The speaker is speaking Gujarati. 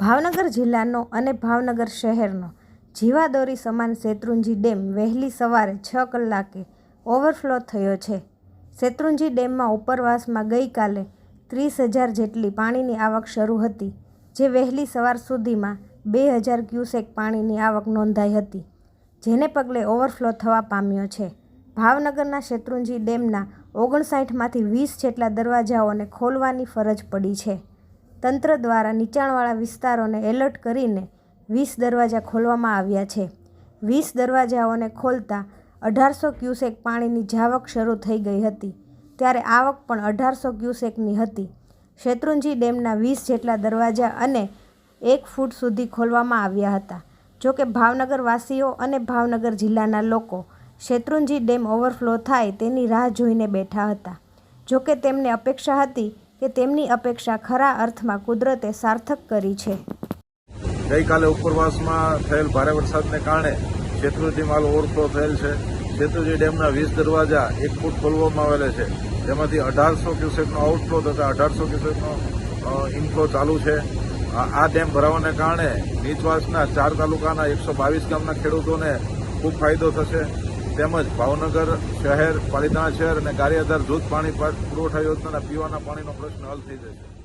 ભાવનગર જિલ્લાનો અને ભાવનગર શહેરનો જીવાદોરી સમાન શેત્રુંજી ડેમ વહેલી સવારે છ કલાકે ઓવરફ્લો થયો છે. શેત્રુંજી ડેમમાં ઉપરવાસમાં ગઈકાલે ત્રીસ હજાર જેટલી પાણીની આવક શરૂ હતી, જે વહેલી સવાર સુધીમાં બે હજાર ક્યુસેક પાણીની આવક નોંધાઈ હતી, જેને પગલે ઓવરફ્લો થવા પામ્યો છે. ભાવનગરના શેત્રુંજી ડેમના ઓગણસાઠમાંથી વીસ જેટલા દરવાજાઓને ખોલવાની ફરજ પડી છે. તંત્ર દ્વારા નીચાણવાળા વિસ્તારોને એલર્ટ કરીને વીસ દરવાજા ખોલવામાં આવ્યા છે. વીસ દરવાજાઓને ખોલતા અઢારસો ક્યુસેક પાણીની જાવક શરૂ થઈ ગઈ હતી. ત્યારે આવક પણ અઢારસો ક્યુસેકની હતી. શેત્રુંજી ડેમના વીસ જેટલા દરવાજા અને એક ફૂટ સુધી ખોલવામાં આવ્યા હતા. જોકે ભાવનગરવાસીઓ અને ભાવનગર જિલ્લાના લોકો શેત્રુંજી ડેમ ઓવરફ્લો થાય તેની રાહ જોઈને બેઠા હતા. જોકે તેમને અપેક્ષા હતી કે તેમની અપેક્ષા ખરા અર્થમાં કુદરતે સાર્થક કરી છે. ગઈકાલે ઉપરવાસમાં થયેલ ભારે વરસાદને કારણે શેત્રુજી માલ ઓવરફ્લો થયેલ છે. શેત્રુજી ડેમના વીસ દરવાજા એક ફૂટ ખોલવામાં આવેલા છે. જેમાંથી અઢારસો ક્યુસેકનો આઉટફ્લો તથા અઢારસો ક્યુસેકનો ઇનફ્લો ચાલુ છે. આ ડેમ ભરાવાને કારણે નીચવાસના ચાર તાલુકાના એકસો બાવીસ ગામના ખેડૂતોને ખૂબ ફાયદો થશે. તેમજ ભાવનગર શહેર, પાલિતાણા શહેર અને ગારિયાધાર જૂથ પાણી પુરવઠા યોજનાના પીવાના પાણીનો પ્રશ્ન હલ થઈ જશે.